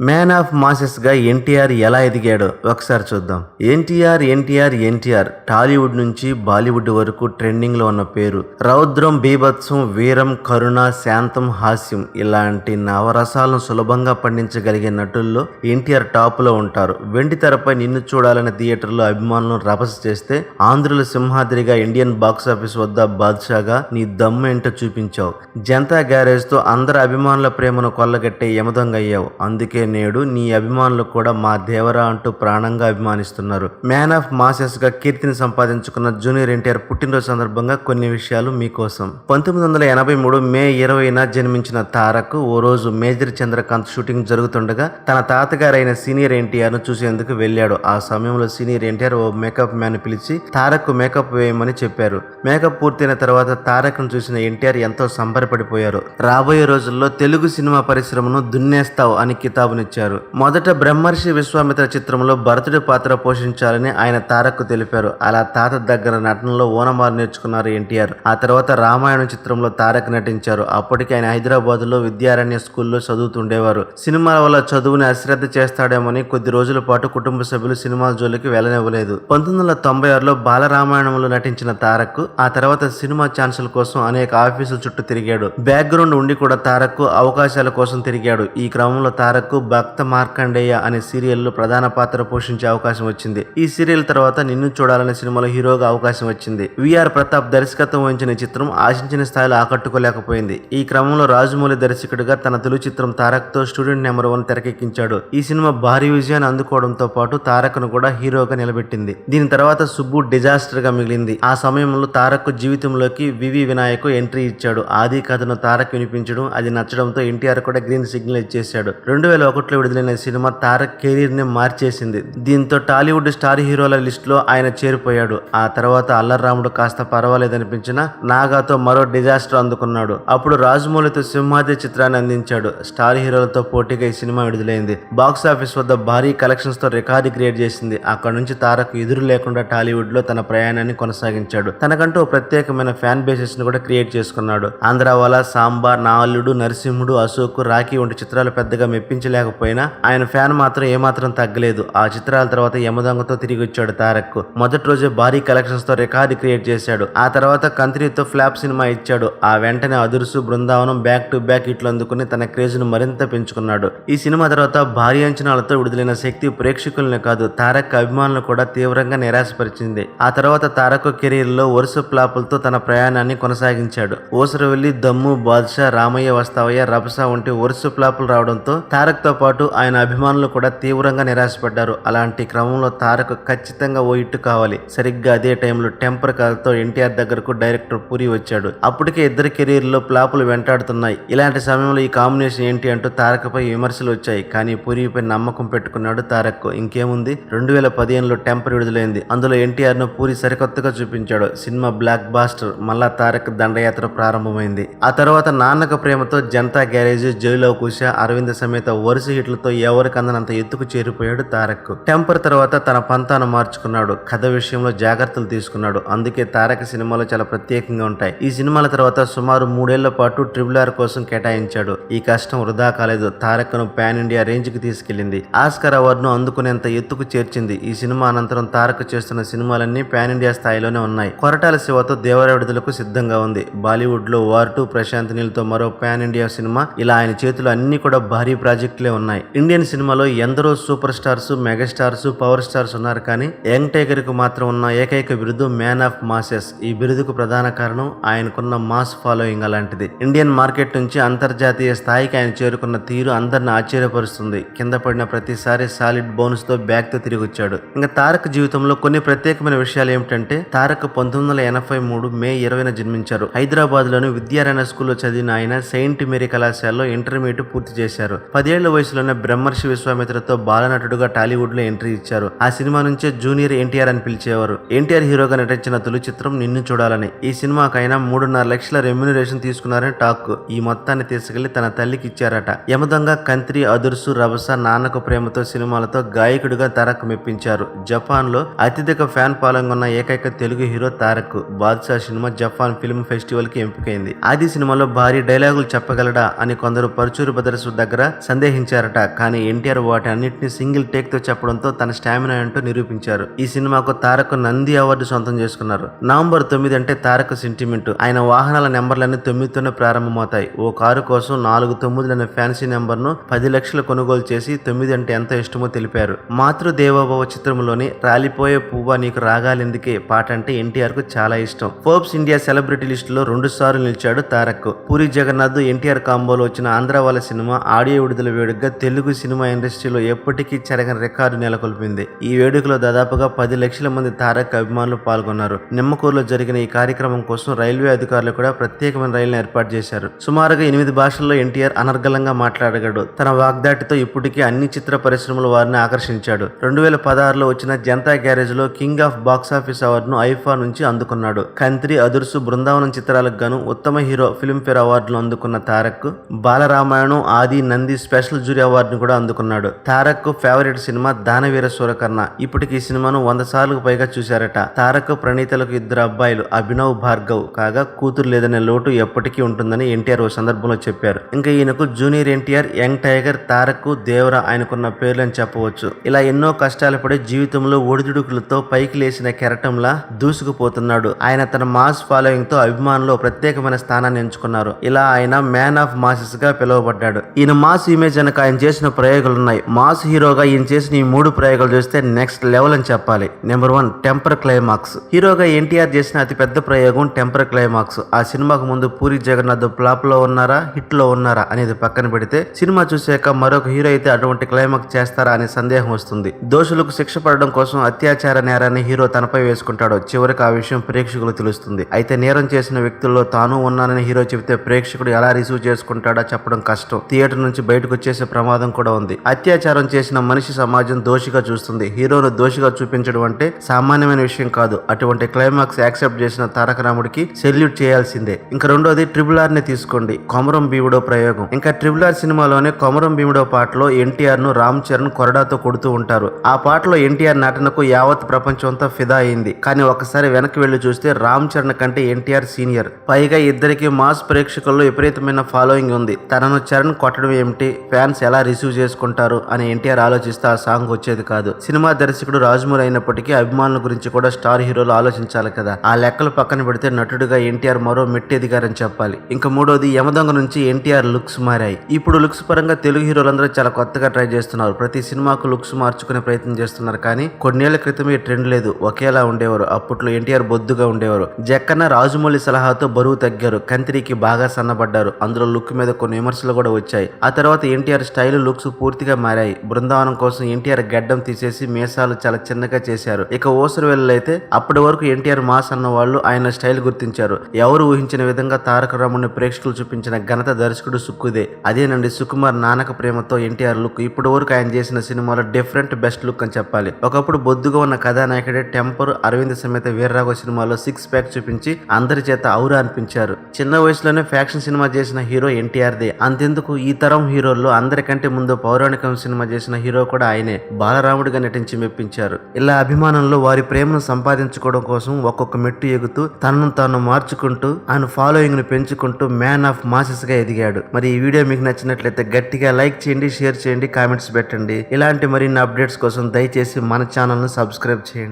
Man of మాసెస్గా NTR ఎలా ఎదిగాడో ఒకసారి చూద్దాం. ఎన్టీఆర్ ఎన్టీఆర్ ఎన్టీఆర్ టాలీవుడ్ నుంచి బాలీవుడ్ వరకు ట్రెండింగ్లో ఉన్న పేరు. రౌద్రం బీభత్సం వీరం కరుణ శాంతం హాస్యం ఇలాంటి నవరసాలను సులభంగా పండించగలిగే నటుల్లో ఎన్టీఆర్ టాప్లో ఉంటారు. వెండి తెరపై నిన్ను చూడాలనే థియేటర్లో అభిమానులను రభస చేస్తే ఆంధ్రుల సింహాద్రిగా ఇండియన్ బాక్స్ ఆఫీస్ వద్ద బాద్షాగా నీ దమ్ము ఏంటో చూపించావు. జనతా గ్యారేజ్తో అందరి అభిమానుల ప్రేమను కొల్లగట్టే యమదంగయ్యావు. అందుకే నేడు నీ అభిమానులు కూడా మా దేవరా అంటూ ప్రాణంగా అభిమానిస్తున్నారు. మ్యాన్ ఆఫ్ మాసెస్గా కీర్తిని సంపాదించుకున్న జూనియర్ ఎన్టీఆర్ పుట్టినరోజు సందర్భంగా కొన్ని విషయాలు మీకోసం. పంతొమ్మిది వందల ఎనభై మూడు మే ఇరవైన జన్మించిన తారక్ ఓ రోజు మేజర్ చంద్రకాంత్ షూటింగ్ జరుగుతుండగా తన తాతగారైన సీనియర్ ఎన్టీఆర్ను చూసేందుకు వెళ్ళాడు. ఆ సమయంలో సీనియర్ ఎన్టీఆర్ ఓ మేకప్ మ్యాన్ పిలిచి తారక్ మేకప్ వేయమని చెప్పారు. మేకప్ పూర్తయిన తర్వాత తారక్ను చూసిన ఎన్టీఆర్ ఎంతో సంబరపడిపోయారు. రాబోయే రోజుల్లో తెలుగు సినిమా పరిశ్రమను దున్నేస్తావు అని కితాబునిచ్చారు మొదట బ్రహ్మర్షి విశ్వామిత్ర చిత్రంలో భరతుడి పాత్ర పోషించాలని ఆయన తారక్ తెలిపారు. అలా తాత దగ్గర నటనలో ఓనమాలు నేర్చుకున్నారు ఎన్టీఆర్. ఆ తర్వాత రామాయణం చిత్రంలో తారక్ నటించారు. అప్పటికి ఆయన హైదరాబాద్లో విద్యారణ్య స్కూల్లో చదువుతుండేవారు. సినిమాల వల్ల చదువుని అశ్రద్ధ చేస్తాడేమని కొద్ది రోజుల పాటు కుటుంబ సభ్యులు సినిమాల జోలికి వెళ్ళనివ్వలేదు. పంతొమ్మిది వందల తొంభై ఆరులో బాలరామాయణంలో నటించిన తారక్ ఆ తర్వాత సినిమా ఛాన్సుల కోసం అనేక ఆఫీసుల చుట్టూ తిరిగాడు. బ్యాక్గ్రౌండ్ ఉండి కూడా తారక్ అవకాశాల కోసం తిరిగాడు. ఈ క్రమంలో తారక్ భక్త మార్కండేయ అనే సీరియల్లో ప్రధాన పాత్ర పోషించే అవకాశం వచ్చింది. ఈ సీరియల్ తర్వాత నిన్ను చూడాలనే సినిమాలో హీరోగా అవకాశం వచ్చింది. విఆర్ ప్రతాప్ దర్శకత్వం వహించిన ఈ చిత్రం ఆశించిన స్థాయిలో ఆకట్టుకోలేకపోయింది. ఈ క్రమంలో రాజమౌళి దర్శకుడిగా తన తొలి చిత్రం తారక్తో స్టూడెంట్ నెంబర్ వన్ తెరకెక్కించాడు. ఈ సినిమా భారీ విజయాన్ని అందుకోవడంతో పాటు తారక్ను కూడా హీరోగా నిలబెట్టింది. దీని తర్వాత సుబ్బు డిజాస్టర్గా మిగిలింది. ఆ సమయంలో తారక్ జీవితంలోకి వివి వినాయక్ ఎంట్రీ ఇచ్చాడు. ఆది కథను తారక్ వినిపించడం అది నచ్చడంతో ఎన్టీఆర్ కూడా గ్రీన్ సిగ్నల్ ఇచ్చేశాడు. రెండు వేల ఒకటిలో విడుదలైన సినిమా తారక్ కెరీర్ని మార్చేసింది. దీంతో టాలీవుడ్ స్టార్ హీరోల లిస్ట్లో ఆయన చేరిపోయాడు. ఆ తర్వాత అల్లర్రాముడు కాస్త పర్వాలేదనిపించిన నాగాతో మరో డిజాస్టర్ అందుకున్నాడు. అప్పుడు రాజమౌళితో సింహాద్రి చిత్రాన్ని అందించాడు. స్టార్ హీరోలతో పోటీగా ఈ సినిమా విడుదలైంది. బాక్స్ ఆఫీస్ వద్ద భారీ కలెక్షన్స్తో రికార్డు క్రియేట్ చేసింది. అక్కడ నుంచి తారక్ ఎదురు లేకుండా టాలీవుడ్లో తన ప్రయాణాన్ని కొనసాగించాడు. తనకంటూ ఓ ప్రత్యేకమైన ఫ్యాన్ బేసెస్ను కూడా క్రియేట్ చేసుకున్నాడు. ఆంధ్రావాల సాంబా నాలుడు నరసింహుడు అశోక్ రాఖీ వంటి చిత్రాలు పెద్దగా మెప్పించలేక లేకపోయినా ఆయన ఫ్యాన్ మాత్రం ఏమాత్రం తగ్గలేదు. ఆ చిత్రాల తర్వాత యమదంగతో తిరిగి వచ్చాడు తారక్ మొదటి రోజే భారీ కలెక్షన్స్తో రికార్డు క్రియేట్ చేశాడు. ఆ తర్వాత కంత్రీతో ఫ్లాప్ సినిమా ఇచ్చాడు. ఆ వెంటనే Adurs Brindavanam back to back ఇట్లు అందుకుని తన క్రేజ్ను మరింత పెంచుకున్నాడు. ఈ సినిమా తర్వాత భారీ అంచనాలతో విడుదలైన శక్తి ప్రేక్షకులనే కాదు తారక్ అభిమానులు కూడా తీవ్రంగా నిరాశపరిచింది. ఆ తర్వాత తారక్ కెరీర్లో వరుస ఫ్లాపులతో తన ప్రయాణాన్ని కొనసాగించాడు. ఓసరవెల్లి దమ్ము బాద్షా రామయ్య వస్తావయ్య రభస వంటి వరుస ఫ్లాపులు రావడంతో తారక్ తో పాటు ఆయన అభిమానులు కూడా తీవ్రంగా నిరాశపడ్డారు. అలాంటి క్రమంలో తారక్ ఖచ్చితంగా ఓ ఇట్టు కావాలి. సరిగ్గా అదే టైంలో టెంపర్ కథతో ఎన్టీఆర్ దగ్గరకు డైరెక్టర్ పూరి వచ్చాడు. అప్పటికే ఇద్దరి కెరీర్లో ప్లాపులు వెంటాడుతున్నాయి. ఇలాంటి సమయంలో ఈ కాంబినేషన్ ఏంటి అంటూ తారక్పై విమర్శలు వచ్చాయి. కానీ పూరిపై నమ్మకం పెట్టుకున్నాడు తారక్. ఇంకేముంది? రెండు వేల పదిహేనులో టెంపర్ విడుదలైంది. అందులో ఎన్టీఆర్ను పూరి సరికొత్తగా చూపించాడు. Cinema blockbuster. మళ్ళా తారక్ దండయాత్ర ప్రారంభమైంది. ఆ తర్వాత నాన్నక ప్రేమతో జనతా గ్యారేజ్ జైలో కుష అరవింద సమేత వరుస హిట్లతో ఎవరికి అందనంత ఎత్తుకు చేరిపోయాడు తారక్ టెంపర్ తర్వాత తన పంతాను మార్చుకున్నాడు. కథ విషయంలో జాగ్రత్తలు తీసుకున్నాడు. అందుకే తారక్ సినిమాలు చాలా ప్రత్యేకంగా ఉంటాయి. ఈ సినిమాల తర్వాత సుమారు మూడేళ్ళ పాటు ట్రిబుల్ ఆర్ కోసం కేటాయించాడు. ఈ కష్టం వృధా కాలేదు. తారక్ను పాన్ ఇండియా రేంజ్కి తీసుకెళ్ళింది ఆస్కర్ అవార్డును అందుకునేంత ఎత్తుకు చేర్చింది. ఈ సినిమా అనంతరం తారక్ చేస్తున్న సినిమాలన్నీ పాన్ ఇండియా స్థాయిలోనే ఉన్నాయి. కొరటాల శివతో దేవర విడుదలకు సిద్ధంగా ఉంది. బాలీవుడ్లో వార్ టూ ప్రశాంత్ నీల్తో మరో పాన్ ఇండియా సినిమా. ఇలా ఆయన చేతిలో అన్ని కూడా భారీ ప్రాజెక్టులే ఉన్నాయి ఇండియన్ సినిమాలో ఎందరో super stars megastars power stars ఉన్నారు కానీ యంగ్ టైగర్కు మాత్రం ఉన్న ఏకైక బిరుదు మ్యాన్ ఆఫ్ మాసెస్ ఈ బిరుదుకు ప్రధాన కారణం ఆయనకున్న మాస్ ఫాలోయింగ్ అలాంటిది ఇండియన్ మార్కెట్ నుంచి అంతర్జాతీయ స్థాయికి ఆయన చేరుకున్న తీరు అందరిని ఆశ్చర్యపరుస్తుంది కింద పడిన ప్రతిసారి సాలిడ్ బోనస్తో బ్యాక్తో తిరిగి వచ్చాడు ఇంకా తారక్ జీవితంలో కొన్ని ప్రత్యేకమైన విషయాలు ఏమిటంటే తారక్ పంతొమ్మిది వందల ఎనభై మూడు మే ఇరవైన జన్మించారు హైదరాబాద్లోని విద్యారాయణ స్కూల్లో చదివిన ఆయన సెయింట్ మేరీ కళాశాలలో ఇంటర్మీడియట్ పూర్తి చేశారు పదేళ్ళ వయసులోనే బ్రహ్మర్షి విశ్వామిత్రతో బాలనటుడుగా టాలీవుడ్లో ఎంట్రీ ఇచ్చారు. ఆ సినిమా నుంచే జూనియర్ ఎన్టీఆర్ అని పిలిచేవారు. ఎన్టీఆర్ హీరోగా నటించిన తొలి చిత్రం నిన్ను చూడాలని. ఈ సినిమాకైనా మూడున్నర లక్షల రెమ్యునరేషన్ తీసుకున్నారని టాక్. ఈ మొత్తాన్ని తీసుకెళ్ళి తన తల్లికి ఇచ్చారట. యమదొంగ కంత్రి అదుర్సు రభస నాన్నకు ప్రేమతో సినిమాలతో గాయకుడిగా తారక్ మెప్పించారు. జపాన్లో అత్యధిక ఫ్యాన్ ఫాలోయింగ్ ఉన్న ఏకైక Telugu hero Tarak. Baadshah cinema Japan film ఫెస్టివల్కి ఎంపికైంది. ఆది సినిమాలో భారీ డైలాగులు చెప్పగలడా అని కొందరు పరుచూరు బ్రదర్స్ దగ్గర సందేహించారు. నటించారట కానీ ఎన్టీఆర్ వాటి అన్నింటినీ సింగిల్ టేక్తో చెప్పడంతో తన స్టామినా ఏంటో నిరూపించారు. ఈ సినిమాకు తారక్ నంది అవార్డు సొంతం చేసుకున్నారు. నవంబర్ తొమ్మిది అంటే తారక్ సెంటిమెంట్. ఆయన వాహనాల నెంబర్లన్నీ తొమ్మిదితోనే ప్రారంభమవుతాయి. ఓ కారు కోసం నాలుగు తొమ్మిది అనే ఫ్యాన్సీ నెంబర్ను పది లక్షలు కొనుగోలు చేసి తొమ్మిది అంటే ఎంత ఇష్టమో తెలిపారు. మాతృదేవోభవ చిత్రంలోని రాలిపోయే పువ్వా నీకు రాగాలెందుకే? పాట అంటే ఎన్టీఆర్కు చాలా ఇష్టం. ఫోర్బ్స్ ఇండియా సెలబ్రిటీ లిస్టులో రెండు సార్లు నిలిచాడు తారక్. పూరి జగన్నాథ్ ఎన్టీఆర్ కాంబోలో వచ్చిన ఆంధ్ర వాళ్ళ సినిమా ఆడియో విడుదల వేడుకగా తెలుగు సినిమా ఇండస్ట్రీలో ఎప్పటికీ చెరగని రికార్డు నెలకొల్పింది. ఈ వేడుకలో దాదాపుగా పది లక్షల మంది తారక్ అభిమానులు పాల్గొన్నారు. నిమ్మకూరులో జరిగిన ఈ కార్యక్రమం కోసం రైల్వే అధికారులు కూడా ప్రత్యేకమైన రైలును ఏర్పాటు చేశారు. సుమారుగా ఎనిమిది భాషల్లో ఎన్టీఆర్ అనర్గళంగా మాట్లాడగలడు. తన వాగ్దాటితో ఇప్పటికీ అన్ని చిత్ర పరిశ్రమల వారిని ఆకర్షించాడు. రెండు వేల పదహారులో వచ్చిన జనతా గ్యారేజ్లో కింగ్ ఆఫ్ బాక్స్ ఆఫీస్ అవార్డును ఐఫా నుంచి అందుకున్నాడు. కంత్రి అదుర్సు బృందావనం చిత్రాలకు గాను ఉత్తమ హీరో ఫిల్మ్ఫేర్ అవార్డును అందుకున్న తారక్ బాలరామాయణం ఆది నంది స్పెషల్ మంజూరి అవార్డును కూడా అందుకున్నాడు. తారక్ ఫేవరెట్ సినిమా దానవీర సూరకర్ణ. ఇప్పటికి ఈ సినిమాను వంద సార్లు పైగా చూశారట. తారక్ ప్రణీతలకు ఇద్దరు అబ్బాయిలు అభినవ్ భార్గవ్ కాగా కూతురు లేదనే లోటు ఎప్పటికీ ఉంటుందని ఎన్టీఆర్ ఓ సందర్భంలో చెప్పారు. ఇంకా ఈయనకు junior NTR young tiger Tarak Devara ఆయనకున్న పేర్లు అని చెప్పవచ్చు. ఇలా ఎన్నో కష్టాలు పడి జీవితంలో ఒడిదుడుకులతో పైకి లేచిన కెరటంలా దూసుకుపోతున్నాడు. ఆయన తన మాస్ ఫాలోయింగ్తో అభిమానులు ప్రత్యేకమైన స్థానాన్ని ఎంచుకున్నారు. ఇలా ఆయన మ్యాన్ ఆఫ్ మాసెస్గా పిలువబడ్డాడు. ఈయన మాస్ ఇమేజ్ వెనక ఆయన చేసిన ప్రయోగాలు ఉన్నాయి మాస్ హీరోగా ఈయన చేసిన ఈ మూడు ప్రయోగాలు చూస్తే నెక్స్ట్ లెవెల్ అని చెప్పాలి. Number one Temper climax. హీరోగా ఎన్టీఆర్ చేసిన అతి పెద్ద ప్రయోగం టెంపర్ క్లైమాక్స్. ఆ సినిమాకు ముందు పూరి జగన్నాథ్ ఫ్లాప్లో ఉన్నారా హిట్లో ఉన్నారా అనేది పక్కన పెడితే సినిమా చూసాక మరొక హీరో అయితే అటువంటి క్లైమాక్స్ చేస్తారా అనే సందేహం వస్తుంది. దోషులకు శిక్ష పడడం కోసం అత్యాచార నేరాన్ని హీరో తనపై వేసుకుంటాడు. చివరికి ఆ విషయం ప్రేక్షకులు తెలుస్తుంది. అయితే నేరం చేసిన వ్యక్తుల్లో తాను ఉన్నానని హీరో చెబితే ప్రేక్షకుడు ఎలా రిసీవ్ చేసుకుంటాడా చెప్పడం కష్టం. థియేటర్ నుంచి బయటకు వచ్చేసే ప్రమాదం కూడా ఉంది. అత్యాచారం చేసిన మనిషి సమాజం దోషిగా చూస్తుంది. హీరోను దోషిగా చూపించడం అంటే సామాన్యమైన విషయం కాదు. అటువంటి క్లైమాక్స్ యాక్సెప్ట్ చేసిన తారక రాముడికి సెల్యూట్ చేయాల్సిందే. ఇంకా రెండోది ట్రిపుల్ ఆర్ని తీసుకోండి. కొమరం భీముడో ప్రయోగం. ఇంకా ట్రిపుల్ ఆర్ సినిమాలోనే కొమరం భీముడో పాటలో ఎన్టీఆర్ను రామ్ చరణ్ కొరడాతో కొడుతూ ఉంటారు. ఆ పాటలో ఎన్టీఆర్ నటనకు యావత్ ప్రపంచం అంతా ఫిదా అయింది. కానీ ఒకసారి వెనక్కి వెళ్ళి చూస్తే రామ్ చరణ్ కంటే ఎన్టీఆర్ సీనియర్. పైగా ఇద్దరికి మాస్ ప్రేక్షకుల్లో విపరీతమైన ఫాలోయింగ్ ఉంది. తనను చరణ్ కొట్టడం ఏమిటి? ఫ్యాన్ ఫ్యాన్స్ ఎలా రిసీవ్ చేసుకుంటారు అని ఎన్టీఆర్ ఆలోచిస్తే ఆ సాంగ్ వచ్చేది కాదు. సినిమా దర్శకుడు రాజమౌళి అయినప్పటికీ అభిమానుల గురించి కూడా స్టార్ హీరోలు ఆలోచించాలి కదా. ఆ లెక్కలు పక్కన పెడితే నటుడుగా ఎన్టీఆర్ మరో మెట్టెదిగారని చెప్పాలి. ఇంకా మూడోది యమదొంగ నుంచి ఎన్టీఆర్ లుక్స్ మారాయి. ఇప్పుడు లుక్స్ పరంగా తెలుగు హీరోలందరూ చాలా కొత్తగా ట్రై చేస్తున్నారు. ప్రతి సినిమాకు లుక్స్ మార్చుకునే ప్రయత్నం చేస్తున్నారు కానీ కొన్నేళ్ళ క్రితమే ఈ ట్రెండ్ లేదు. ఒకేలా ఉండేవారు. అప్పట్లో ఎన్టీఆర్ బొద్దుగా ఉండేవారు. జక్కన్న రాజమౌళి సలహాతో బరువు తగ్గారు. కంత్రికి బాగా సన్నబడ్డారు. అందులో లుక్ మీద కొన్ని విమర్శలు కూడా వచ్చాయి. ఆ తర్వాత ఎన్టీఆర్ స్టైల్ లుక్స్ పూర్తిగా మారాయి. బృందావనం కోసం ఎన్టీఆర్ గడ్డం తీసేసి మీసాలు చాలా చిన్నగా చేశారు. ఇక ఓసరు అయితే అప్పటి వరకు ఎన్టీఆర్ మాస్ అన్న వాళ్ళు ఆయన స్టైల్ గుర్తించారు. ఎవరు ఊహించిన విధంగా తారక రాముడిని ప్రేక్షకులు చూపించిన ఘనత దర్శకుడు సుక్కుదే. అదేనండి సుకుమార్ నానక ప్రేమతో ఎన్టీఆర్ లుక్. ఇప్పటి వరకు ఆయన చేసిన సినిమాలో డిఫరెంట్ బెస్ట్ లుక్ అని చెప్పాలి. ఒకప్పుడు బొద్దుగా ఉన్న కథానాయకుడే టెంపర్ అరవింద్ సమేత వీర్రాఘవ సినిమాలో సిక్స్ ప్యాక్ చూపించి అందరి చేత ఔరా అనిపించారు. చిన్న వయసులోనే ఫ్యాక్షన్ సినిమా చేసిన హీరో ఎన్టీఆర్దే. అంతెందుకు ఈ తరం హీరోల్లో అందరికంటే ముందు పౌరాణికం సినిమా చేసిన హీరో కూడా ఆయనే. బాలరాముడిగా నటించి మెప్పించారు. ఇలా అభిమానంలో వారి ప్రేమను సంపాదించుకోవడం కోసం ఒక్కొక్క మెట్టు ఎగుతూ తనను తాను మార్చుకుంటూ ఆయన ఫాలోయింగ్ను పెంచుకుంటూ మ్యాన్ ఆఫ్ మాసెస్గా ఎదిగాడు. మరి ఈ వీడియో మీకు నచ్చినట్లయితే గట్టిగా లైక్ చేయండి షేర్ చేయండి కామెంట్స్ పెట్టండి. ఇలాంటి మరిన్ని అప్డేట్స్ కోసం దయచేసి మన ఛానల్ను సబ్స్క్రైబ్ చేయండి.